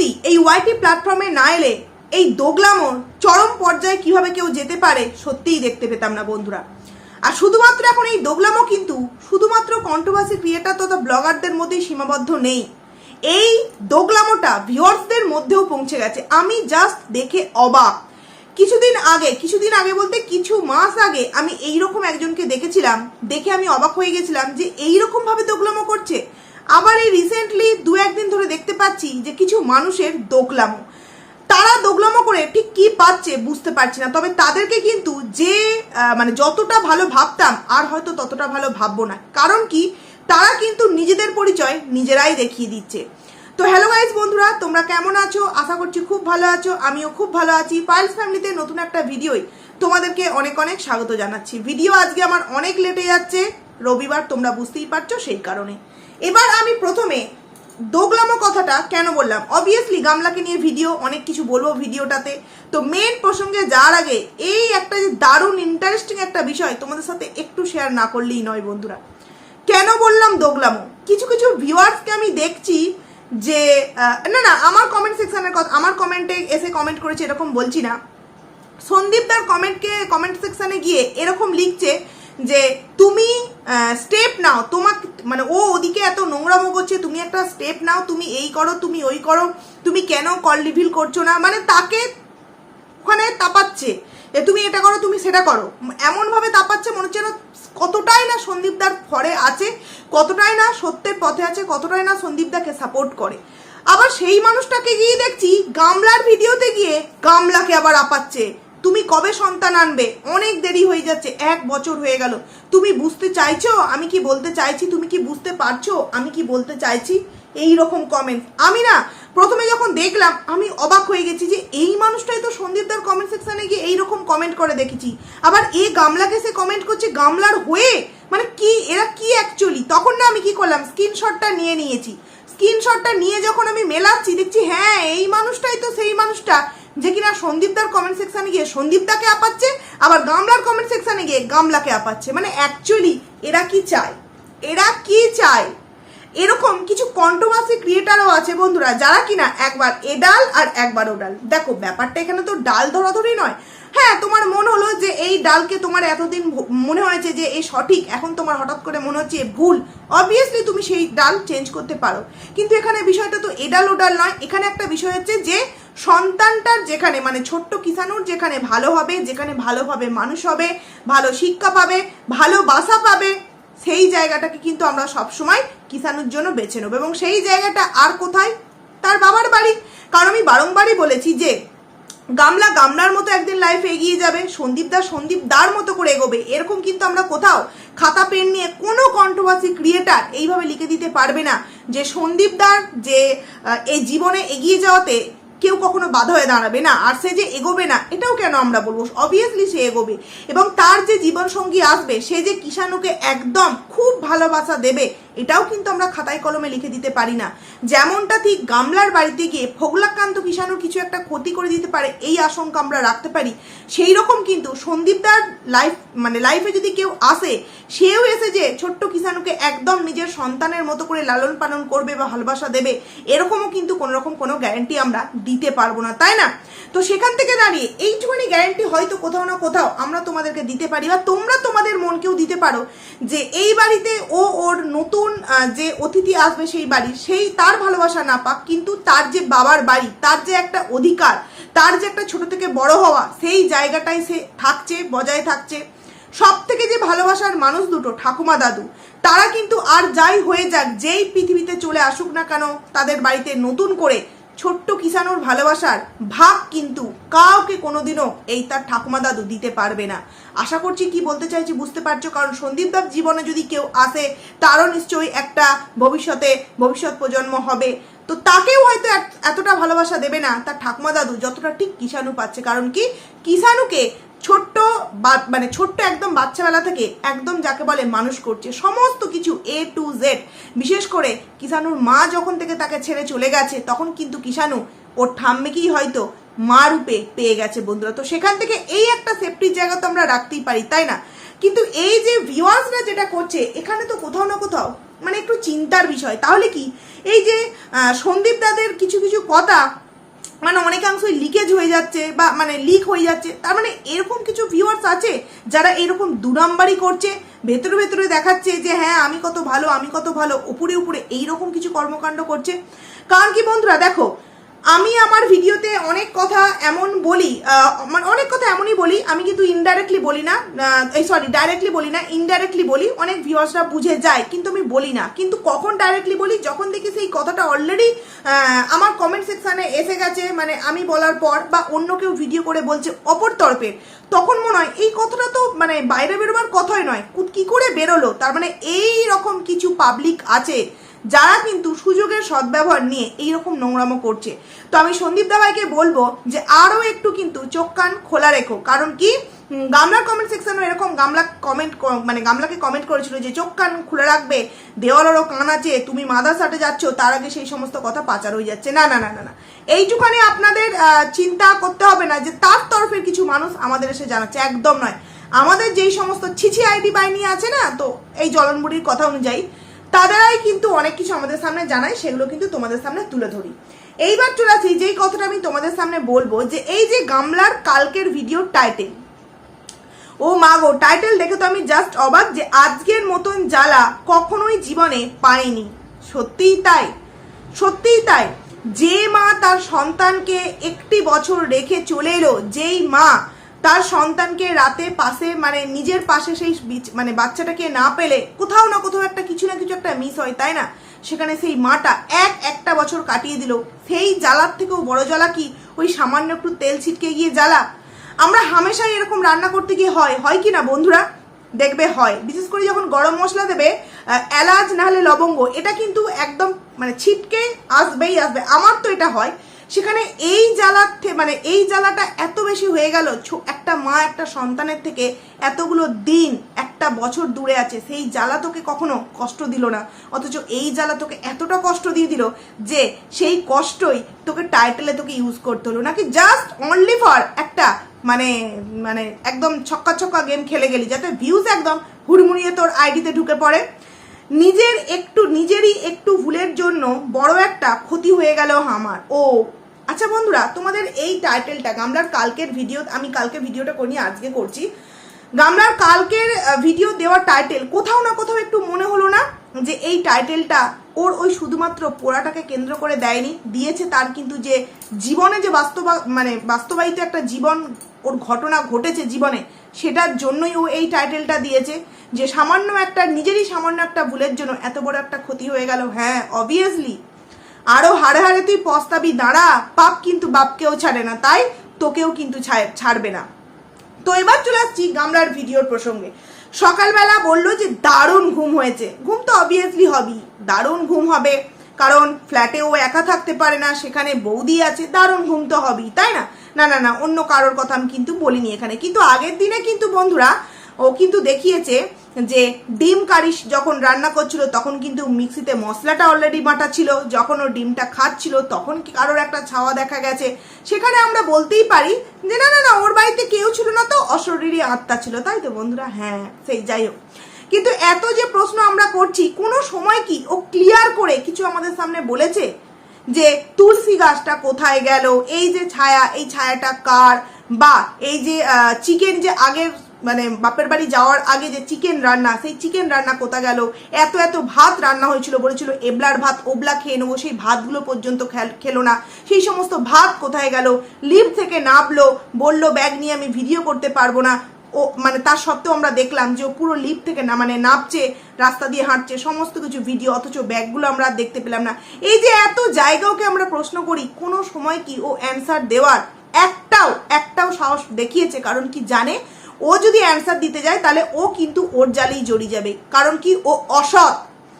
সত্যি এই ওয়াইটি প্ল্যাটফর্মে না এলে এই দোগলামোর চরম পর্যায়ে কীভাবে কেউ যেতে পারে সত্যিই দেখতে পেতাম না বন্ধুরা। আর শুধুমাত্র এখন এই দোগলামো কিন্তু শুধুমাত্র কন্ট্রোভার্সি ক্রিয়েটার তথা ব্লগারদের মধ্যেই সীমাবদ্ধ নেই। এই দোগলামোটা ভিউয়ার্সদের মধ্যেও পৌঁছে গেছে। আমি জাস্ট দেখে অবাক। কিছুদিন আগে কিছুদিন আগে বলতে কিছু মাস আগে আমি এইরকম একজনকে দেখেছিলাম, দেখে আমি অবাক হয়ে গেছিলাম যে এইরকম ভাবে দোগলামো করছে। আবার এই রিসেন্টলি দু একদিন ধরে দেখতে পাচ্ছি যে কিছু মানুষের দোকলামো। তারা দোগলামো করে ঠিক কি পাচ্ছে বুঝতে পারছি না। তবে তাদেরকে কিন্তু যে মানে যতটা ভালো ভাবতাম, আর হয়তো ততটা ভালো ভাববো না। কারণ কি? তারা কিন্তু নিজেদের পরিচয় নিজেরাই দেখিয়ে দিচ্ছে। তো হ্যালো গাইজ বন্ধুরা, তোমরা কেমন আছো? আশা করছি খুব ভালো আছো। আমিও খুব ভালো আছি। পাইলস ফ্যামিলিতে নতুন একটা ভিডিওই তোমাদেরকে অনেক অনেক স্বাগত জানাচ্ছি। ভিডিও আজকে আমার অনেক লেটে যাচ্ছে। রবিবার তোমরা বুঝতেই পারছ সেই কারণে। এবার আমি প্রথমে দোগলামো কথাটা কেন বললাম? অবভিয়াসলি গামলাকে নিয়ে ভিডিও অনেক কিছু বলব ভিডিওটাতে। তো মেন প্রসঙ্গে যাওয়ার আগে, এই একটা যে দারুণ ইন্টারেস্টিং একটা বিষয় তোমাদের সাথে একটু শেয়ার না করলেই নয় বন্ধুরা। কেন বললাম দোগলামো? কিছু কিছু ভিউয়ার্সকে আমি দেখছি যে না না, আমার কমেন্ট সেকশনের কথা আমার কমেন্টে এসে কমেন্ট করেছে এরকম বলছি না। সন্দীপ তার কমেন্টকে কমেন্ট সেকশানে গিয়ে এরকম লিখছে যে তুমি স্টেপ নাও, তোমাকে মানে ও ওদিকে এত নোংরামো করছে, তুমি একটা স্টেপ নাও, তুমি এই করো, তুমি ওই করো, তুমি কেন কল রিভিল করছ না? মানে তাকে ওখানে তাপাচ্ছে যে তুমি এটা করো, তুমি সেটা করো। এমনভাবে তাপাচ্ছে, মনে হচ্ছে কতটাই না সন্দীপদার ফরে আছে, কতটাই না সত্যের পথে আছে, কতটাই না সন্দীপদাকে সাপোর্ট করে। আবার সেই মানুষটাকে গিয়ে দেখছি, গামলার ভিডিওতে গিয়ে গামলাকে আবার আপাচ্ছে। তুমি কবে সন্তান আনবে? অনেক দেরি হয়ে যাচ্ছে, এক বছর হয়ে গেল। তুমি বুঝতে চাইছো? আমি কি বলতে চাইছি? তুমি কি বুঝতে পারছ? আমি কি বলতে চাইছি? এই রকম কমেন্ট আমি না, প্রথমে যখন দেখলাম, আমি অবাক হয়ে গেছি যে এই মানুষটাই তো সন্দীপদার কমেন্ট সেকশনে গিয়ে এইরকম কমেন্ট করে দেখেছি। আবার এ গামলাকে সে কমেন্ট করছে গামলার হয়ে? মানে কি, এরা কি অ্যাকচুয়ালি তখন না আমি কি করলাম? স্ক্রিনশটটা নিয়ে নিয়েছি। স্ক্রিনশটটা নিয়ে যখন আমি মেলাচ্ছি, দেখছি হ্যাঁ এই মানুষটাই তো সেই মানুষটা। যে কিনা সন্দীপদার কমেন্ট সেকশানে গিয়ে সন্দীপদাকে আপাচ্ছে, আবার গামলার কমেন্ট সেকশানে গিয়ে গামলাকে আপাচ্ছে। মানে অ্যাকচুয়ালি এরা কি চায়? এরা কি চায়? এরকম কিছু কন্ট্রোভার্সি ক্রিয়েটারও আছে বন্ধুরা, যারা কিনা একবার এ ডাল আর একবার ও ডাল। দেখো, ব্যাপারটা এখানে তো ডাল ধরাধরি নয়। হ্যাঁ তোমার মন হলো যে এই ডালকে তোমার এতদিন মনে হয়েছে যে এই সঠিক, এখন তোমার হঠাৎ করে মনে হচ্ছে ভুল। অবভিয়াসলি তুমি সেই ডাল চেঞ্জ করতে পারো। কিন্তু এখানে বিষয়টা তো এ ডাল ও ডাল নয়, এখানে একটা বিষয় হচ্ছে যে সন্তানটার যেখানে মানে ছোট্ট কিষানুর যেখানে ভালো হবে, যেখানে ভালোভাবে মানুষ হবে, ভালো শিক্ষা পাবে, ভালো বাসা পাবে, সেই জায়গাটাকে কিন্তু আমরা সবসময় কিষানুর জন্য বেছে নেব। এবং সেই জায়গাটা আর কোথায়? তার বাবার বাড়ি। কারণ আমি বারংবারই বলেছি যে গামলা গামলার মতো একদিন লাইফ এগিয়ে যাবে, সন্দীপ দা সন্দীপ দার মতো করে এগোবে, এরকম কিন্তু আমরা কোথাও খাতা, পেন নিয়ে কোনো কন্ট্রোভার্সি ক্রিয়েটার এইভাবে লিখে দিতে পারবে না। যে সন্দীপ দার, যে এই জীবনে এগিয়ে যাওয়াতে কেউ কখনো বাধা হয়ে দাঁড়াবে না, আর সে যে এগোবে না, এটাও কেন আমরা বলব? অবভিয়াসলি সে এগোবে। এবং তার যে জীবন সঙ্গী আসবে, সে যে কিষাণুকে একদম খুব ভালোবাসা দেবে, এটাও কিন্তু আমরা খাতায় কলমে লিখে দিতে পারি না। যেমনটা ঠিক গামলার বাড়িতে গিয়ে ফোগলাকান্ত কিষাণুর কিছু একটা ক্ষতি করে দিতে পারে, এই আশঙ্কা আমরা রাখতে পারি। সেই রকম কিন্তু সন্দীপদার লাইফ মানে লাইফে যদি কেউ আসে, সেও এসে যে ছোট্ট কিষাণুকে একদম নিজের সন্তানের মতো করে লালন পালন করবে বা ভালোবাসা দেবে, এরকমও কিন্তু কোনোরকম কোনো গ্যারেন্টি আমরা দিতে পারব না, তাই না? তো সেখান থেকে দাঁড়িয়ে এইটুকুনি গ্যারান্টি হয়তো কোথাও না কোথাও আমরা তোমাদেরকে দিতে পারি বা তোমরা তোমাদের মনকেও দিতে পারো যে এই বাড়িতে ও ওর নতুন যে অতিথি আসবে সেই বাড়ি সেই তার ভালোবাসা না পাক, কিন্তু তার যে বাবার বাড়ি, তার যে একটা অধিকার, তার যে একটা ছোট থেকে বড় হওয়া, সেই জায়গাটাই সে থাকছে, বজায় থাকছে। সব থেকে যে ভালোবাসার মানুষ দুটো, ঠাকুমা দাদু। তারা কিন্তু আর যাই হয়ে যাক, যেই পৃথিবীতে চলে আসুক না কেন, তাদের বাড়িতে নতুন করে ছোট্ট কিষানোর ভালোবাসার ভাগ কিন্তু কাউকে কোনোদিনও এই তার ঠাকুমা দাদু দিতে পারবে না। আশা করছি কি বলতে চাইছি বুঝতে পারছ? কারণ সন্দীপদার জীবনে যদি কেউ আসে, তারও নিশ্চয়ই একটা ভবিষ্যতে, ভবিষ্যৎ প্রজন্ম হবে। তো তাকেও হয়তো এত- এতটা ভালোবাসা দেবে না তার ঠাকুমা দাদু, যতটা ঠিক কিষাণু পাচ্ছে। কারণ কি? কিষাণুকে ছোট্ট মানে ছোট্ট একদম বাচ্চাবেলা থেকে একদম যাকে বলে মানুষ করছে, সমস্ত কিছু এ টু জেড বিশেষ করে কিষানুর মা যখন থেকে তাকে ছেড়ে চলে গেছে, তখন কিন্তু কিষানু ওর ঠাম্মিকেই হয়তো মা রূপে পেয়ে গেছে বন্ধুরা। তো সেখান থেকে এই একটা সেফটির জায়গা তো আমরা রাখতেই পারি, তাই না? কিন্তু এই যে ভিউয়ার্সরা যেটা করছে, এখানে তো কোথাও না কোথাও মানে একটু চিন্তার বিষয়। তাহলে কি? এই যে সন্দীপ দাদের কিছু কিছু কথা মানে অনেকাংশই লিকেজ হয়ে যাচ্ছে বা মানে লিক হয়ে যাচ্ছে। তার মানে এরকম কিছু ভিউয়ার্স আছে যারা এরকম দুরাম্বারি করছে, ভেতরে ভেতরে দেখাচ্ছে যে হ্যাঁ আমি কত ভালো, আমি কত ভালো, উপরে উপরে এইরকম কিছু কর্মকাণ্ড করছে। কারণ কি বন্ধুরা, দেখো আমি আমার ভিডিওতে অনেক কথা এমন বলি মানে অনেক কথা এমনই বলি, আমি কিন্তু ইনডাইরেক্টলি বলি না এই সরি ডাইরেক্টলি বলি না ইনডাইরেক্টলি বলি, অনেক ভিউয়ার্সরা বুঝে যায়, কিন্তু আমি বলি না। কিন্তু কখন ডাইরেক্টলি বলি? যখন দেখি সেই কথাটা অলরেডি আমার কমেন্ট সেকশানে এসে গেছে মানে আমি বলার পর বা অন্য কেউ ভিডিও করে বলছে অপর তরফে, তখন মনে হয় এই কথাটা তো মানে বাইরে বেরোবার কথাই নয়, কি করে বেরোলো? তার মানে এই রকম কিছু পাবলিক আছে যারা কিন্তু সুযোগের সদ্ব্যবহার নিয়ে এইরকম নোংরামো করছে। তো আমি সন্দীপ দাভাইকে বলব যে আরও একটু কিন্তু চোখ কান খোলা রেখো। কারণ কি? গামলার কমেন্ট সেকশনে এরকম গামলা কমেন্ট মানে গামলাকে কমেন্ট করেছিল যে চোখ কান খুলে রাখবে, দেওয়ালেরও কান আছে, তুমি মাদারসাটে যাচ্ছ, তার আগে সেই সমস্ত কথা পাচার হয়ে যাচ্ছে। না না না না না। এইটুখানি আপনাদের চিন্তা করতে হবে না যে তার তরফের কিছু মানুষ আমাদের এসে জানাচ্ছে। একদম নয়। আমাদের যেই সমস্ত ছিছি আইডি বাহিনী আছে না, তো এই জলনবুড়ির কথা অনুযায়ী তাদেরাই কিন্তু অনেক কিছু আমাদের সামনে জানায়, সেগুলো কিন্তু তোমাদের সামনে তুলে ধরি। এইবার চলে আসি, যেই কথাটা আমি তোমাদের সামনে বলব, যে এই যে গামলার কালকের ভিডিও টাইটেল ও মা গো টাইটেল দেখে তো আমি জাস্ট অবাক যে আজকের মতন জ্বালা কখনোই জীবনে পাইনি। সত্যিই তাই সত্যিই তাই। যে মা তার সন্তানকে একটি বছর রেখে চলে এলো, যেই মা তার সন্তানকে রাতে পাশে মানে নিজের পাশে সেই মানে বাচ্চাটাকে না পেলে কোথাও না কোথাও একটা কিছু না কিছু একটা মিস হয়, তাই না? সেখানে সেই মাটা এক একটা বছর কাটিয়ে দিল। সেই জ্বালার থেকেও বড় জ্বালা কি? ওই সামান্য একটু তেল ছিটকে গিয়ে জ্বালা। আমরা হামেশাই এরকম রান্না করতে গিয়ে হয় হয় কি না বন্ধুরা? দেখবে হয়। বিশেষ করে যখন গরম মশলা দেবে এলাচ না হলে লবঙ্গ, এটা কিন্তু একদম মানে ছিটকে আসবেই আসবে। আমার তো এটা হয়। সেখানে এই জ্বালার মানে এই জ্বালাটা এত বেশি হয়ে গেল একটা মা, একটা সন্তানের থেকে এতগুলো দিন, একটা বছর দূরে আছে, সেই জ্বালা তোকে কখনো কষ্ট দিল না। অথচ এই জ্বালা তোকে এতটা কষ্ট দিয়ে দিল যে সেই কষ্টই তোকে টাইটেলে তোকে ইউজ করতে হলো। নাকি জাস্ট অনলি ফর একটা মানে মানে একদম ছক্কা ছক্কা গেম খেলে গেলি, যাতে ভিউজ একদম হুড়মুড়িয়ে তোর আইডিতে ঢুকে পড়ে। নিজের একটু, নিজেরই একটু ভুলের জন্য বড় একটা ক্ষতি হয়ে গেল আমার। ও আচ্ছা বন্ধুরা, তোমাদের এই টাইটেলটা গামলার কালকের ভিডিও আমি কালকে ভিডিওটা করিনি আজকে করছি। গামলার কালকের ভিডিও দেওয়ার টাইটেল কোথাও না কোথাও একটু মনে হলো না যে এই টাইটেলটা ওর ওই শুধুমাত্র পোড়াটাকে কেন্দ্র করে দেয়নি, দিয়েছে তার কিন্তু যে জীবনে যে বাস্তবা মানে বাস্তবায়িত একটা জীবন, ওর ঘটনা ঘটেছে জীবনে, সেটার জন্যই ও এই টাইটেলটা দিয়েছে। যে সামান্য একটা, নিজেরই সামান্য একটা ভুলের জন্য এত বড় একটা ক্ষতি হয়ে গেল হ্যাঁ অবভিয়াসলি আরও হাড়ে হাড়ে তুই পস্তাবি, দাঁড়া। পাপ কিন্তু বাপকেও ছাড়ে না, তাই তোকেও কিন্তু ছাড়- ছাড়বে না। তো এবার চলে আসছি গামলার ভিডিওর প্রসঙ্গে। সকালবেলা বলল যে, দারুণ ঘুম হয়েছে। ঘুম তো অবভিয়াসলি হবেই। দারুণ ঘুম হবে। কারণ ফ্ল্যাটে ও একা থাকতে পারে না, সেখানে বৌদি আছে, দারুণ ঘুম তো হবেই, তাই না? না না না, অন্য কারোর কথা আমি কিন্তু বলিনি এখানে। কিন্তু আগের দিনে কিন্তু বন্ধুরা ও কিন্তু দেখিয়েছে যে ডিম কারি যখন রান্না করছিল, তখন কিন্তু মিক্সিতে মশলাটা অলরেডি বাটা ছিল। যখন ও ডিমটা খাচ্ছিল, তখন কারোর একটা ছাওয়া দেখা গেছে। সেখানে আমরা বলতেই পারি যে, না না না, ওর বাড়িতে কেউ ছিল না তো, অশরীরী আত্মা ছিল। তাই তো বন্ধুরা? হ্যাঁ সেই, যাই হোক। কিন্তু এত যে প্রশ্ন আমরা করছি, কোনো সময় কি ও ক্লিয়ার করে কিছু আমাদের সামনে বলেছে? যে তুলসী গাছটা কোথায় গেল? এই যে ছায়া, এই ছায়াটা কার? বা এই যে চিকেন যে আগের মানে বাপের বাড়ি যাওয়ার আগে যে চিকেন রান্না, সেই চিকেন রান্না কোথা গেল? এত এত ভাত রান্না হয়েছিল, বলেছিল এবলার ভাত, ওবলা খেয়ে নেব, সেই ভাতগুলো পর্যন্ত খেল- না। সেই সমস্ত ভাত কোথায় গেল? লিফট থেকে নামলো, বলল, ব্যাগ নিয়ে আমি ভিডিও করতে পারব না। ও মানে তার সত্ত্বেও আমরা দেখলাম যে ও পুরো লিফট থেকে না মানে নামছে, রাস্তা দিয়ে হাঁটছে, সমস্ত কিছু ভিডিও অথচ ব্যাগগুলো আমরা দেখতে পেলাম না। এই যে এত জায়গাওকে আমরা প্রশ্ন করি, কোনো সময় কি ও অ্যান্সার দেওয়ার? একটাও একটাও সাহস দেখিয়েছে, কারণ কি জানে? ও যদি অ্যান্সার দিতে যায়, তাহলে ও কিন্তু ওর জালেই জড়িয়ে যাবে। কারণ কি? ও অসৎ।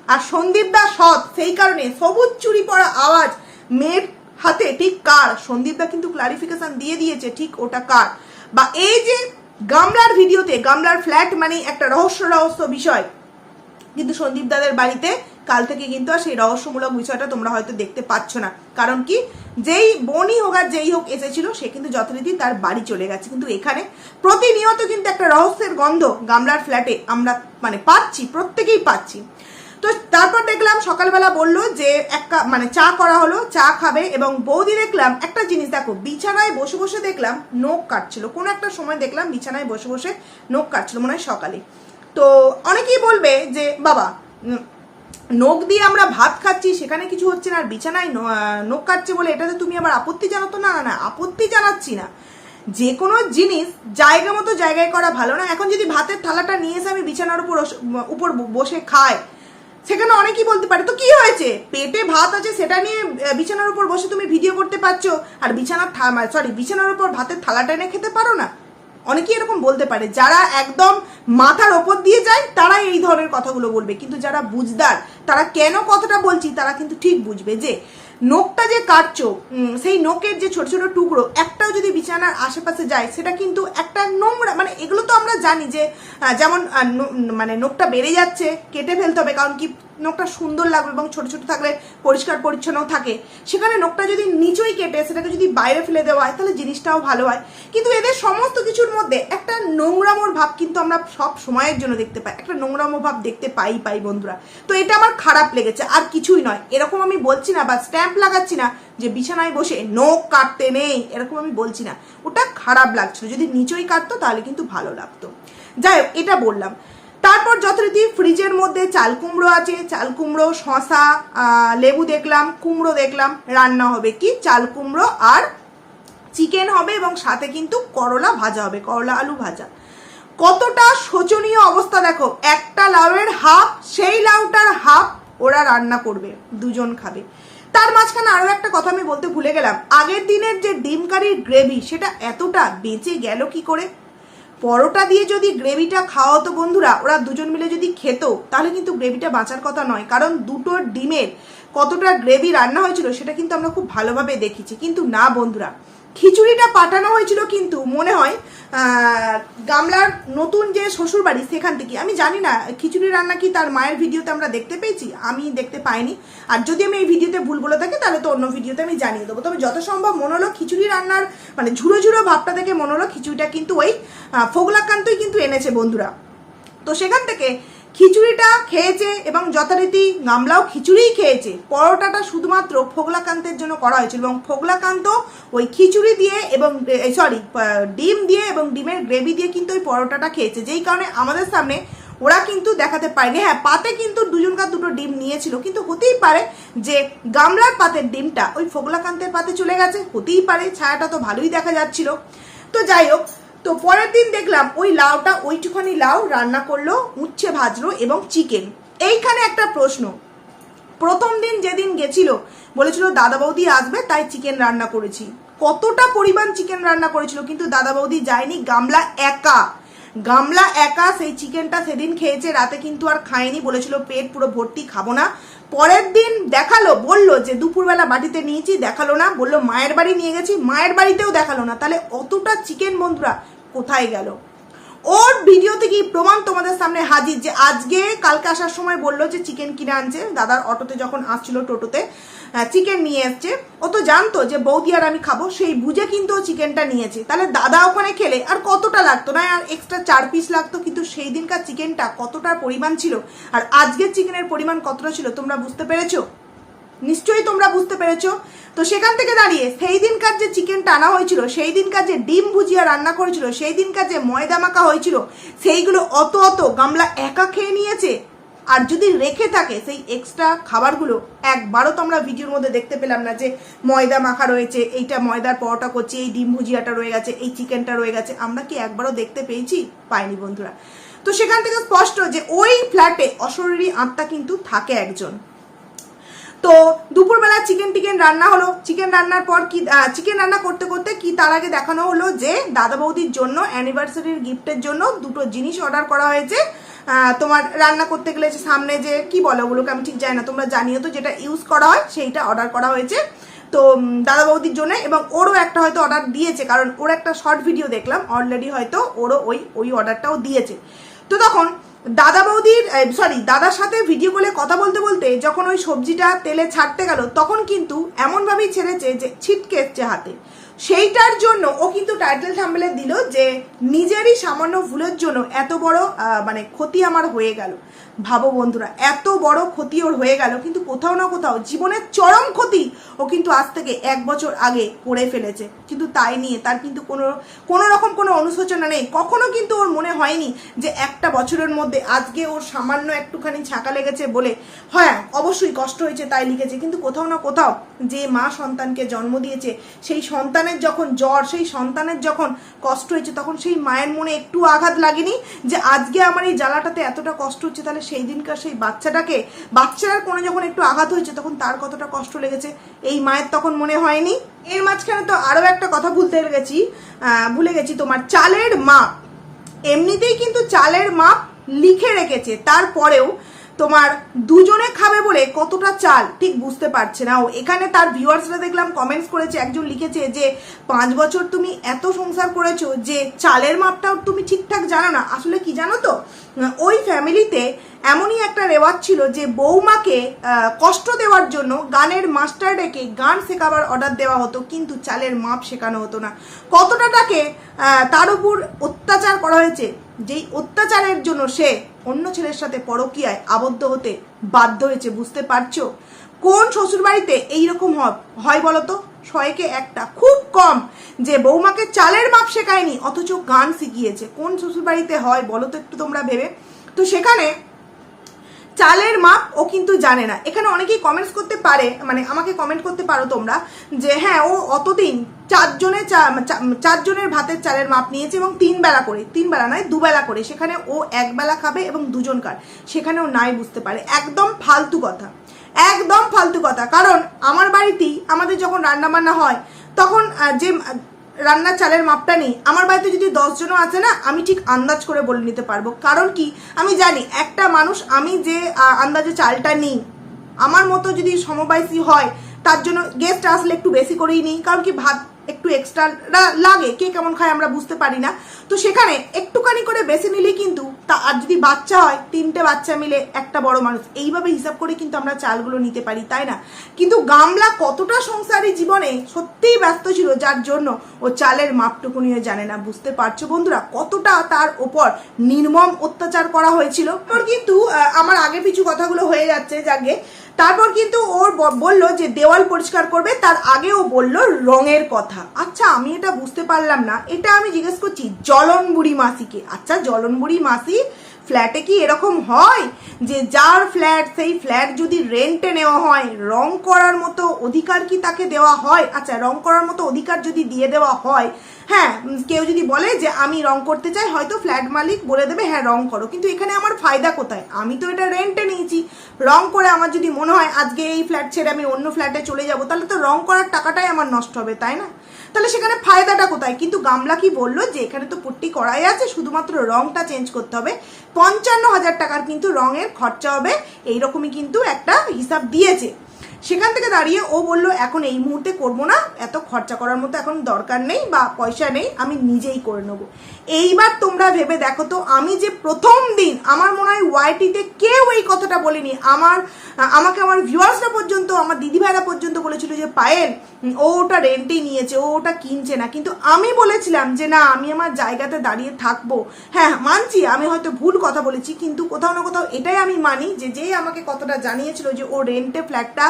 আর সন্দীপ দা সৎ। সেই কারণে সবুজ চুরি পড়া আওয়াজ মেয়ের হাতে ঠিক কার? সন্দীপ দা কিন্তু ক্লারিফিকেশন দিয়ে দিয়েছে ঠিক ওটা কার? বা এই যে গামলার ভিডিওতে, গামলার ফ্ল্যাট মানে একটা রহস্য রহস্য বিষয়, কিন্তু সন্দীপ দাদের বাড়িতে কাল থেকে কিন্তু আর সেই রহস্যমূলক বিষয়টা তোমরা হয়তো দেখতে পাচ্ছ না। কারণ কি? যেই বনই হোক আর যেই হোক এসেছিল, সে কিন্তু যথারীতি তার বাড়ি চলে গেছে। কিন্তু এখানে প্রতিনিয়ত কিন্তু একটা রহস্যের গন্ধ গামলার ফ্ল্যাটে আমরা মানে পাচ্ছি, প্রত্যেকেই পাচ্ছি। তো তারপর দেখলাম, সকালবেলা বলল যে এক মানে চা করা হলো, চা খাবে এবং বৌদি দেখলাম একটা জিনিস দেখো, বিছানায় বসে বসে দেখলাম নখ কাটছিল। কোনো একটা সময় দেখলাম বিছানায় বসে বসে নখ কাটছিল, মনে হয় সকালে। তো অনেকেই বলবে যে, বাবা নখ দিয়ে আমরা ভাত খাচ্ছি, সেখানে কিছু হচ্ছে না, আর বিছানায় নখ কাটছে বলে এটাতে তুমি আবার আপত্তি জানাতো? না না আপত্তি জানাচ্ছি না। যে কোনো জিনিস জায়গা মতো জায়গায় করা ভালো না। এখন যদি ভাতের থালাটা নিয়ে এসে আমি বিছানার উপর উপর বসে খাই, সেখানে অনেকেই বলতে পারে, তো কি হয়েছে? পেটে ভাত আছে, সেটা নিয়ে বিছানার উপর বসে তুমি ভিডিও করতে পারছ, আর বিছানার সরি বিছানার উপর ভাতের থালাটা এনে খেতে পারো না? অনেকেই এরকম বলতে পারে, যারা একদম মাথার ওপর দিয়ে যায়, তারাই এই ধরনের কথাগুলো বলবে। কিন্তু যারা বুঝদার, তারা কেন কথাটা বলছি, তারা কিন্তু ঠিক বুঝবে যে নোকটা যে কাটছো সেই নোকের যে ছোট ছোট টুকরো, একটাও যদি বিছানার আশেপাশে যায়, সেটা কিন্তু একটা নোংরা মানে এগুলো তো আমরা জানি যে যেমন মানে নোকটা বেড়ে যাচ্ছে, কেটে ফেলতে হবে, কারণ কি নোকটা সুন্দর লাগবে এবং ছোট ছোট থাকলে পরিষ্কার পরিচ্ছন্নও থাকে। সেখানে নখটা যদি নিচই কেটে সেটাকে যদি বাইরে ফেলে দেওয়া হয়, তাহলে জিনিসটাও ভালো হয়। কিন্তু এদের সমস্ত কিছুর মধ্যে একটা নোংরামোর ভাব কিন্তু আমরা সব সময়ের জন্য দেখতে পাই। একটা নোংরামো ভাব দেখতে পাই পাই বন্ধুরা। তো এটা আমার খারাপ লেগেছে, আর কিছুই নয়। এরকম আমি বলছি না বা স্ট্যাম্প লাগাচ্ছি না যে বিছানায় বসে নখ কাটতে নেই, এরকম আমি বলছি না। ওটা খারাপ লাগছিল। যদি নিচই কাটতো তাহলে কিন্তু ভালো লাগতো। যাই হোক, এটা বললাম। তারপর যথারীতি ফ্রিজের মধ্যে চাল কুমড়ো আছে, চাল কুমড়ো শশা লেবু দেখলাম, কুমড়ো দেখলাম, রান্না হবে কি? চাল কুমড়ো আর চিকেন হবে এবং সাথে কিন্তু করলা ভাজা হবে, করলা আলু ভাজা। কতটা শোচনীয় অবস্থা দেখো, একটা লাউয়ের হাফ, সেই লাউটার হাফ ওরা রান্না করবে, দুজন খাবে। তার মাঝখানে আরও একটা কথা আমি বলতে ভুলে গেলাম, আগের দিনের যে ডিম কারির গ্রেভি সেটা এতটা বেঁচে গেল কি করে? পরোটা দিয়ে যদি গ্রেভিটা খাওয়া হতো বন্ধুরা, ওরা দুজন মিলে যদি খেত, তাহলে কিন্তু গ্রেভিটা বাঁচার কথা নয়। কারণ দুটো ডিমের কতটা গ্রেভি রান্না হয়েছিল, সেটা কিন্তু আমরা খুব ভালোভাবে দেখেছি। কিন্তু না বন্ধুরা খিচুড়িটা পাঠানো হয়েছিল কিন্তু মনে হয় গামলার নতুন যে শ্বশুর বাড়ি সেখান থেকে। আমি জানি না, খিচুড়ি রান্না কি তার মায়ের ভিডিওতে আমরা দেখতে পেয়েছি? আমি দেখতে পাইনি। আর যদি আমি এই ভিডিওতে ভুল বলে থাকি, তাহলে তো অন্য ভিডিওতে আমি জানিয়ে দেবো। তবে যত সম্ভব মনে হলো খিচুড়ি রান্নার মানে ঝুড়ো ঝুড়ো ভাবটা দেখে মনে হলো খিচুড়িটা কিন্তু ওই ফোগলাকান্তই কিন্তু এনেছে বন্ধুরা। তো সেখান থেকে খিচুড়িটা খেয়েছে এবং যথারীতি গামলাও খিচুড়িই খেয়েছে। পরোটাটা শুধুমাত্র ফোগলাকান্তের জন্য করা হয়েছিল এবং ফোগলাকান্ত ওই খিচুড়ি দিয়ে এবং সরি ডিম দিয়ে এবং ডিমের গ্রেভি দিয়ে কিন্তু ওই পরোটাটা খেয়েছে। যেই কারণে আমাদের সামনে ওরা কিন্তু দেখাতে পারেনি হ্যাঁ পাতে কিন্তু দুজনকার দুটো ডিম নিয়েছিল, কিন্তু হতেই পারে যে গামলার পাতের ডিমটা ওই ফোগলাকান্তের পাতে চলে গেছে। হতেই পারে, ছায়াটা তো ভালোই দেখা যাচ্ছিল। তো যাই হোক তো পরের দিন দেখলাম ওই লাউটা ওইটুখানি লাউ রান্না করল উচ্ছে ভাজলো এবং চিকেন। এইখানে একটা প্রশ্ন। প্রথম দিন যেদিন গেছিল, বলেছিল দাদা বৌদি আসবে, তাই চিকেন রান্না করেছি। কতটা পরিমাণ চিকেন রান্না করেছিল কিন্তু দাদা বৌদি যায়নি, গামলা একা। গামলা একা সেই চিকেনটা সেদিন খেয়েছে, রাতে কিন্তু আর খায়নি, বলেছিল পেট পুরো ভর্তি, খাব না। পরের দিন দেখাল, বলল যে দুপুরবেলা বাড়িতে নিয়েছি, দেখাল না, বলল মায়ের বাড়ি নিয়ে গেছি, মায়ের বাড়িতেও দেখাল না। তাহলে অতটা চিকেন বন্ধুরা কোথায় গেল? ওর ভিডিও থেকে প্রমাণ তোমাদের সামনে হাজির? যে আজকে কালকে আসার সময় বলল যে চিকেন কিনে আনছে, দাদার অটোতে যখন আসছিল টোটোতে চিকেন নিয়ে এসছে। ও তো জানতো যে বৌদি আর আমি খাব, সেই বুঝে কিন্তু ও চিকেনটা নিয়েছে। তাহলে দাদা ওখানে খেলে আর কতটা লাগতো না? আর এক্সট্রা চার পিস লাগতো, কিন্তু সেই দিনকার চিকেনটা কতটা পরিমাণ ছিল? আর আজকের চিকেনের পরিমাণ কতটা ছিল, তোমরা বুঝতে পেরেছ? নিশ্চয়ই তোমরা বুঝতে পেরেছ। তো সেখান থেকে দাঁড়িয়ে সেই দিনকার যে চিকেন টানা হয়েছিল সেই দিনকার যে ডিম ভুজিয়া রান্না করেছিল সেই দিনকার যে ময়দা মাখা হয়েছিল, সেইগুলো অত অত গামলা একা খেয়ে নিয়েছে? আর যদি রেখে থাকে সেই এক্সট্রা খাবারগুলো, একবারও তো আমরা ভিডিওর মধ্যে দেখতে পেলাম না যে ময়দা মাখা রয়েছে, এইটা ময়দার পরোটা করছি, এই ডিম ভুজিয়াটা রয়ে গেছে, এই চিকেনটা রয়ে গেছে, আমরা কি একবারও দেখতে পেয়েছি? পাইনি বন্ধুরা। তো সেখান থেকে স্পষ্ট যে ওই ফ্ল্যাটে অশরীরী আত্মা কিন্তু থাকে একজন। তো দুপুরবেলা চিকেন টিকেন রান্না হলো। চিকেন রান্নার পর কি চিকেন রান্না করতে করতে কি তার আগে দেখানো হলো যে দাদা বৌদির জন্য অ্যানিভার্সারির গিফটের জন্য দুটো জিনিস অর্ডার করা হয়েছে। তোমার রান্না করতে গেলে যে সামনে যে, কি বলে ওগুলোকে আমি ঠিক জানি না, তোমরা জানিও তো, যেটা ইউজ করা হয়, সেইটা অর্ডার করা হয়েছে। তো দাদা বৌদির জন্য, এবং ওরও একটা হয়তো অর্ডার দিয়েছে, কারণ ওর একটা শর্ট ভিডিও দেখলাম অলরেডি হয়তো ওরও ওই ওই অর্ডারটাও দিয়েছে। তো তখন দাদা বৌদির সরি দাদার সাথে ভিডিও কলে কথা বলতে বলতে যখন ওই সবজিটা তেলে ছাড়তে গেল, তখন কিন্তু এমনভাবেই ছেড়েছে যে ছিটকে এসছে হাতে। সেইটার জন্য ও কিন্তু টাইটেল থাম্বেলে দিল যে, নিজেরই সামান্য ভুলের জন্য এত বড় মানে ক্ষতি আমার হয়ে গেল। ভাবো বন্ধুরা, এত বড় ক্ষতি ওর হয়ে গেল, কিন্তু কোথাও না কোথাও জীবনের চরম ক্ষতি ও কিন্তু আজ থেকে এক বছর আগে করে ফেলেছে। কিন্তু তাই নিয়ে তার কিন্তু কোনো কোনো রকম কোনো অনুশোচনা নেই। কখনো কিন্তু ওর মনে হয়নি যে একটা বছরের মধ্যে আজকে ওর সামান্য একটুখানি ছাকা লেগেছে বলে। হ্যাঁ অবশ্যই কষ্ট হয়েছে তাই লিখেছে, কিন্তু কোথাও না কোথাও যে মা সন্তানকে জন্ম দিয়েছে, সেই সন্তানের যখন জ্বর, সেই সন্তানের যখন কষ্ট হয়েছে, তখন সেই মায়ের মনে একটু আঘাত লাগেনি যে আজকে আমার এই জ্বালাটাতে এতটা কষ্ট হচ্ছে, তাহলে সেই দিনকার সেই বাচ্চাটাকে, বাচ্চার কোনো যখন একটু আঘাত হয়েছে, তখন তার কতটা কষ্ট লেগেছে, এই মায়ের তখন মনে হয়নি। এর মাঝখানে তো আরও একটা কথা ভুলতে গেছি ভুলে গেছি তোমার, চালের মাপ। এমনিতেই কিন্তু চালের মাপ লিখে রেখেছে, তারপরেও তোমার দুজনে খাবে বলে কতটা চাল? ঠিক বুঝতে পারছে না ও। এখানে তার ভিউয়ার্সরা দেখলাম কমেন্টস করেছে, একজন লিখেছে যে, পাঁচ বছর তুমি এত সংসার করেছ যে চালের মাপটাও তুমি ঠিকঠাক জানো না। আসলে কি জানো তো? ওই ফ্যামিলিতে এমনই একটা রেওয়াজ ছিল যে বৌমাকে কষ্ট দেওয়ার জন্য গানের মাস্টার ডেকে গান শেখাবার অর্ডার দেওয়া হতো, কিন্তু চালের মাপ শেখানো হতো না। কতটা তাকে তার উপর অত্যাচার করা হয়েছে? যেই অত্যাচারের জন্য সে অন্য ছেলের সাথে পরকীয়ায় আবদ্ধ হতে বাধ্য হয়েছে, বুঝতে পারছ? কোন শ্বশুরবাড়িতে এইরকম হয় বলতো? ছয়কে একটা খুব কম যে বৌমাকে চালের মাপ শেখায়নি, অথচ গান শিখিয়েছে। কোন শ্বশুরবাড়িতে হয় বলো তো একটু তোমরা ভেবে? তো সেখানে চালের মাপ ও কিন্তু জানে না। এখানে অনেকেই কমেন্টস করতে পারে মানে আমাকে কমেন্ট করতে পারো তোমরা, যে হ্যাঁ ও অতদিন চারজনে চা- চা- চারজনের ভাতের চালের মাপ নিয়েছে এবং তিন বেলা করে, তিন বেলা নয় দুবেলা করে। সেখানে ও এক বেলা খাবে এবং দুজন দুজনকার সেখানে ও নাই বুঝতে পারে। একদম ফালতু কথা। একদম ফালতু কথা। কারণ আমার বাড়িতেই আমাদের যখন রান্না বান্না হয়, তখন যে রান্নার চালের মাপটা নেই। আমার বাড়িতে যদি দশজনও আছে না, আমি ঠিক আন্দাজ করে বলে নিতে পারব। কারণ কি? আমি জানি, একটা মানুষ, আমি যে আন্দাজে চালটা নিই, আমার মতো যদি সমবায়সী হয় তার জন্য গেস্ট আসলে একটু বেশি করেই নিই, কারণ কি ভাত একটু এক্সট্রা লাগে, কে কেমন খায় আমরা বুঝতে পারি না। তো সেখানে একটুখানি করে বেশি নিলেই কিন্তু তা, আর যদি বাচ্চা হয়, তিনটে বাচ্চা মিলে একটা বড় মানুষ, এইভাবে হিসাব করে কিন্তু আমরা চালগুলো নিতে পারি, তাই না? কিন্তু গামলা কতটা সংসারী জীবনে সত্যিই ব্যস্ত ছিল, যার জন্য ও চালের মাপটুকুনিও জানে না, বুঝতে পারছ বন্ধুরা? কতটা তার ওপর নির্মম অত্যাচার করা হয়েছিল। কিন্তু আমার আগে পিছু কথাগুলো হয়ে যাচ্ছে, যাকে তারপর কিন্তু ওর বলল যে দেওয়াল পরিষ্কার করবে, তার আগে ও বলল রঙের কথা। আচ্ছা আমি এটা বুঝতে পারলাম না। এটা আমি জিজ্ঞেস করছি জলনবুড়ি মাসিকে। আচ্ছা জলনবুড়ি মাসি ফ্ল্যাটে কি এরকম হয় যে যার ফ্ল্যাট, সেই ফ্ল্যাট যদি রেন্টে নেওয়া হয় রং করার মতো অধিকার কি তাকে দেওয়া হয়? আচ্ছা রং করার মতো অধিকার যদি দিয়ে দেওয়া হয় হ্যাঁ কেউ যদি বলে যে আমি রং করতে চাই, হয়তো ফ্ল্যাট মালিক বলে দেবে হ্যাঁ রং করো। কিন্তু এখানে আমার ফায়দা কোথায়? আমি তো এটা রেন্টে নিয়েছি। রং করে আমার যদি মনে হয়, আজকে এই ফ্ল্যাট ছেড়ে আমি অন্য ফ্ল্যাটে চলে যাব, তাহলে তো রং করার টাকাটাই আমার নষ্ট হবে, তাই না? তাহলে সেখানে ফায়দাটা কোথায়? কিন্তু গামলা কি বলল যে এখানে তো পুট্টি করাই আছে, শুধুমাত্র রংটা চেঞ্জ করতে হবে। পঞ্চান্ন হাজার টাকার কিন্তু রঙের খরচা হবে, এইরকমই কিন্তু একটা হিসাব দিয়েছে। সেখান থেকে দাঁড়িয়ে ও বলল, এখন এই মুহূর্তে করব না, এত খরচা করার মতো এখন দরকার নেই বা পয়সা নেই, আমি নিজেই করে নেব। এইবার তোমরা ভেবে দেখো তো, আমি যে প্রথম দিন আমার মনে হয় ওয়াইটিতে কেউ এই কথাটা বলেনি। আমার, আমাকে আমার ভিউয়ার্সরা পর্যন্ত, আমার দিদিভাইরা পর্যন্ত বলেছিল যে, পায়েল, ও ওটা রেন্টেই নিয়েছে, ও ওটা কিনছে না। কিন্তু আমি বলেছিলাম যে, না, আমি আমার জায়গাতে দাঁড়িয়ে থাকব। হ্যাঁ মানছি, আমি হয়তো ভুল কথা বলেছি, কিন্তু কোথাও না কোথাও এটাই আমি মানি যে যে আমাকে কতটা জানিয়েছিল যে, ও রেন্টে ফ্ল্যাটটা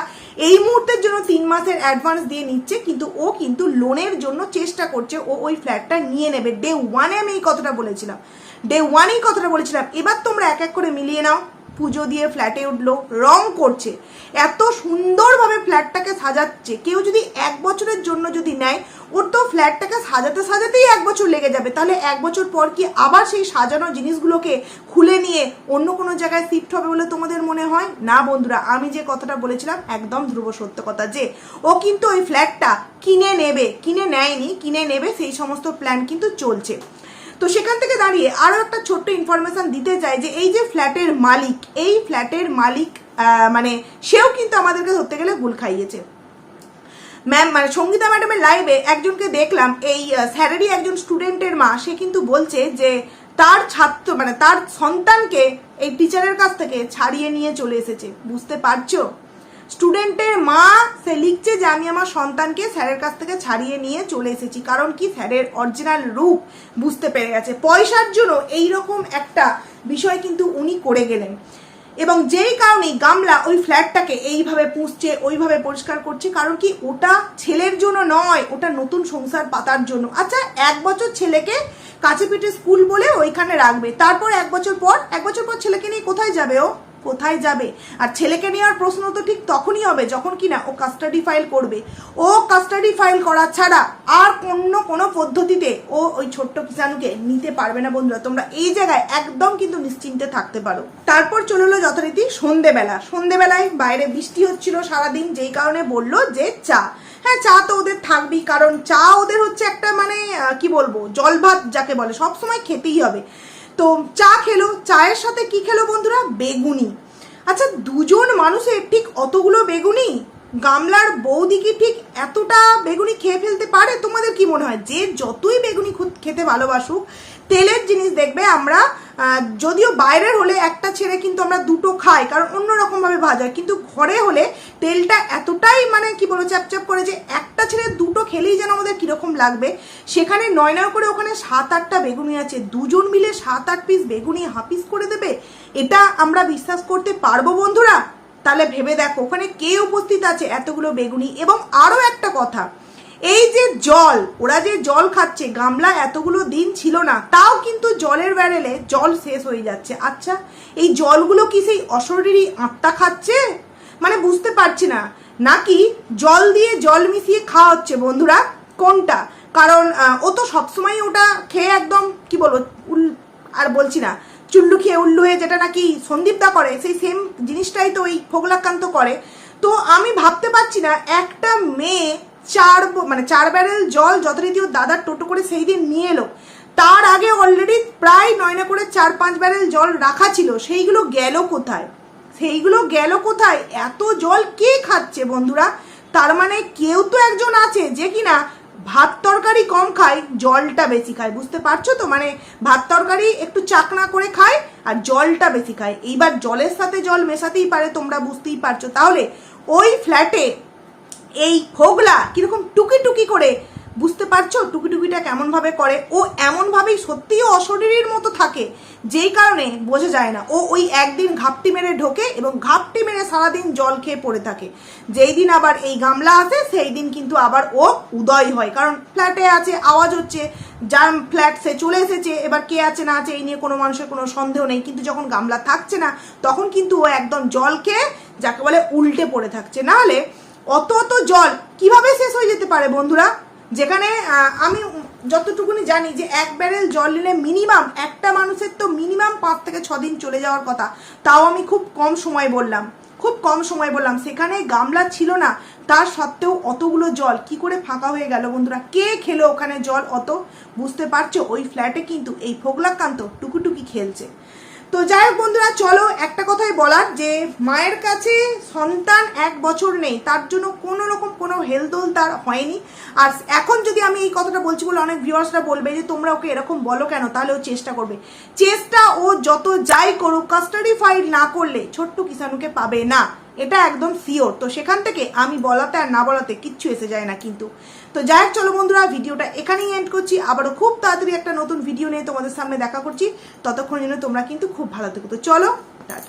এই মুহূর্তের জন্য তিন মাসের অ্যাডভান্স দিয়ে নিচ্ছে, কিন্তু ও কিন্তু লোনের জন্য চেষ্টা করছে, ও ওই ফ্ল্যাটটা নিয়ে নেবে। ডে ওয়ানে আমি এই কথাটা বলেছিলাম। ডে ওয়ানেই কথাটা বলেছিলাম। এবার তোমরা এক এক করে মিলিয়ে নাও। পুজো দিয়ে ফ্ল্যাটে উঠল, রং করছে। এত সুন্দরভাবে ফ্ল্যাটটাকে সাজাচ্ছে। কেউ যদি এক বছরের জন্য যদি নেয়, ওর তো ফ্ল্যাটটাকে সাজাতে সাজাতেই এক বছর লেগে যাবে। তাহলে এক বছর পর কি আবার সেই সাজানো জিনিসগুলোকে খুলে নিয়ে অন্য কোনো জায়গায় শিফট হবে বলে তোমাদের মনে হয়? না বন্ধুরা, আমি যে কথাটা বলেছিলাম একদম ধ্রুব সত্য কথা যে, ও কিন্তু ওই ফ্ল্যাটটা কিনে নেবে, কিনে নেয়নি, কিনে নেবে, সেই সমস্ত প্ল্যান কিন্তু চলছে। তো সেখান থেকে দাঁড়িয়ে আরও একটা ছোট্ট ইনফরমেশন দিতে চাই যে এই যে ফ্ল্যাটের মালিক, এই ফ্ল্যাটের মালিক মানে সেও কিন্তু আমাদেরকে ধরতে গেলে ভুল খাইয়েছে। ম্যাম মানে সঙ্গীতা ম্যাডামের লাইভে একজনকে দেখলাম, এই স্যারেরই একজন স্টুডেন্টের মা, সে কিন্তু বলছে যে তার ছাত্র মানে তার সন্তানকে এই টিচারের কাছ থেকে ছাড়িয়ে নিয়ে চলে এসেছে। বুঝতে পারছ? স্টুডেন্টের মা, সে লিখছে যে, আমি আমার সন্তানকে স্যারের কাছ থেকে ছাড়িয়ে নিয়ে চলে এসেছি, কারণ কি স্যারের অরিজিনাল রূপ বুঝতে পেরে গেছে। পয়সার জন্য এই রকম একটা বিষয় কিন্তু উনি করে গেলেন। এবং যেই কারণে গামলা ওই ফ্ল্যাটটাকে এইভাবে পুষছে ওইভাবে পরিষ্কার করছে, কারণ কি ওটা ছেলের জন্য নয়, ওটা নতুন সংসার পাতার জন্য। আচ্ছা এক বছর ছেলেকে কাছে পিঠে স্কুল বলে ওইখানে রাখবে, তারপর এক বছর পর, এক বছর পর ছেলেকে নিয়ে কোথায় যাবে ও? কোথায় যাবে? আর ছেলেকে নেওয়ার প্রশ্ন তো ঠিক তখনই হবে যখন কিনা ও কাস্টাডি ফাইল করবে। ও কাস্টাডি ফাইল করা ছাড়া আর অন্য কোনো পদ্ধতিতে ও ওই ছোট্ট কিষাণুকে নিতে পারবে না বন্ধুরা। তোমরা এই জায়গায় একদম কিন্তু নিশ্চিন্তে থাকতে পারো। তারপর চলে যথারীতি সন্ধেবেলা। সন্ধেবেলায় বাইরে বৃষ্টি হচ্ছিল সারাদিন, যেই কারণে বলল যে চা। হ্যাঁ চা তো ওদের থাকবেই, কারণ চা ওদের হচ্ছে একটা মানে কি বলব, জলভাত যাকে বলে, সবসময় খেতেই হবে। তো চা খেলো। চায়ের সাথে কি খেলো বন্ধুরা? বেগুনি। আচ্ছা দুজন মানুষের ঠিক অতগুলো বেগুনি? গামলার বৌদি কি ঠিক এতটা বেগুনি খেয়ে ফেলতে পারে? তোমাদের কি মনে হয়? যে যতই বেগুনি খেতে ভালোবাসুক তেলের জিনিস দেখবে আমরা যদিও বাইরের হলে একটা ছেড়ে কিন্তু আমরা দুটো খাই, কারণ অন্যরকম ভাবে ভাজা হয় কিন্তু ঘরে হলে তেলটা এতটাই মানে কি বলব, চ্যাপচ্যাপ করে যে একটা ছেড়ে দুটো খেলেই যেন আমাদের কীরকম লাগবে। সেখানে নয় নয় করে ওখানে সাত আটটা বেগুনি আছে। দুজন মিলে সাত আট পিস বেগুনি হাফিস করে দেবে। এটা আমরা বিশ্বাস করতে পারব বন্ধুরা? তাহলে ভেবে দেখো, ওখানে কে উপস্থিত আছে এতগুলো বেগুনি? এবং আরও একটা কথা এই যে জল, ওরা যে জল খাচ্ছে, গামলা এতগুলো দিন ছিল না, তাও কিন্তু জলের ব্যারেলে জল শেষ হয়ে যাচ্ছে। আচ্ছা এই জলগুলো কি সেই অশরীরী আত্মা খাচ্ছে? মানে বুঝতে পারছি না। নাকি জল দিয়ে জল মিশিয়ে খাওয়া হচ্ছে, বন্ধুরা? কোনটা? কারণ ও তো সবসময় ওটা খেয়ে একদম, কি বলব, উল, আর বলছি না, চুল্লু খেয়ে উল্লু হয়ে যেটা নাকি সন্দীপদা করে, সেই সেম জিনিসটাই তো ওই ফোগলাকান্ত করে। তো আমি ভাবতে পারছি না, একটা মেয়ে চার মানে চার ব্যারেল জল যত রীতি ওর দাদার টোটো করে সেই দিন নিয়ে এলো। তার আগে অলরেডি প্রায় নয়না করে চার পাঁচ ব্যারেল জল রাখা ছিল। সেইগুলো গেল কোথায়? সেইগুলো গেল কোথায়? এত জল কে খাচ্ছে বন্ধুরা? তার মানে কেউ তো একজন আছে যে কিনা ভাত তরকারি কম খায়, জলটা বেশি খায়। বুঝতে পারছ তো? মানে ভাত তরকারি একটু চাকনা করে খায় আর জলটা বেশি খায়। এইবার জলের সাথে জল মেশাতেই পারে, তোমরা বুঝতেই পারছ। তাহলে ওই ফ্ল্যাটে এই খোগলা কীরকম টুকি টুকি করে, বুঝতে পারছ? টুকি টুকিটা কেমন ভাবে করে? ও এমনভাবেই সত্যিই অশরীরীর মতো থাকে, যেই কারণে বোঝা যায় না। ও ওই একদিন ঘাপটি মেরে ঢোকে এবং ঘাপটি মেরে সারাদিন জল খেয়ে পড়ে থাকে। যেই দিন আবার এই গামলা আসে, সেই দিন কিন্তু আবার ও উদয় হয়। কারণ ফ্ল্যাটে আছে, আওয়াজ হচ্ছে, যার ফ্ল্যাট সে চলে এসেছে, এবার কে আছে না আছে এই নিয়ে কোনো মানুষের কোনো সন্দেহ নেই। কিন্তু যখন গামলা থাকছে না, তখন কিন্তু ও একদম জল খেয়ে, যাকে বলে উল্টে পড়ে থাকছে। নাহলে অত অত জল কীভাবে শেষ হয়ে যেতে পারে বন্ধুরা? যেখানে আমি যতটুকুনি জানি যে এক ব্যারেল জল নিলে মিনিমাম একটা মানুষের তো মিনিমাম পাঁচ থেকে ছ দিন চলে যাওয়ার কথা। তাও আমি খুব কম সময় বললাম। খুব কম সময় বললাম। সেখানে গামলা ছিল না। তার সত্ত্বেও অতগুলো জল কি করে ফাঁকা হয়ে গেল বন্ধুরা? কে খেলো ওখানে জল অত? বুঝতে পারছ? ওই ফ্ল্যাটে কিন্তু এই ফোগলাকান্ত টুকুটুকি খেলছে। তো যাই হোক বন্ধুরা, চলো একটা কথাই বলার যে মায়ের কাছে সন্তান এক বছর নেই, তার জন্য কোনো রকম কোনো হেলদোল তার হয়নি। আর এখন যদি আমি এই কথাটা বলছি বলে অনেক ভিউয়ার্সরা বলবে যে, তোমরা ওকে এরকম বলো কেন? তাহলে ও চেষ্টা করবে। চেষ্টা ও যত যাই করুক কাস্টাডি ফাইল না করলে ছোট্ট কিষাণুকে পাবে না। এটা একদম সিওর তো সেখান থেকে আমি বলাতে আর না বলাতে কিচ্ছু এসে যায় না কিন্তু। তো যাই হোক, চলো বন্ধুরা, ভিডিওটা এখানেই এন্ড করছি। আবারও খুব তাড়াতাড়ি একটা নতুন ভিডিও নিয়ে তোমাদের সামনে দেখা করছি। ততক্ষণ জন্য তোমরা কিন্তু খুব ভালো থেকো। তো চলো, টাটা।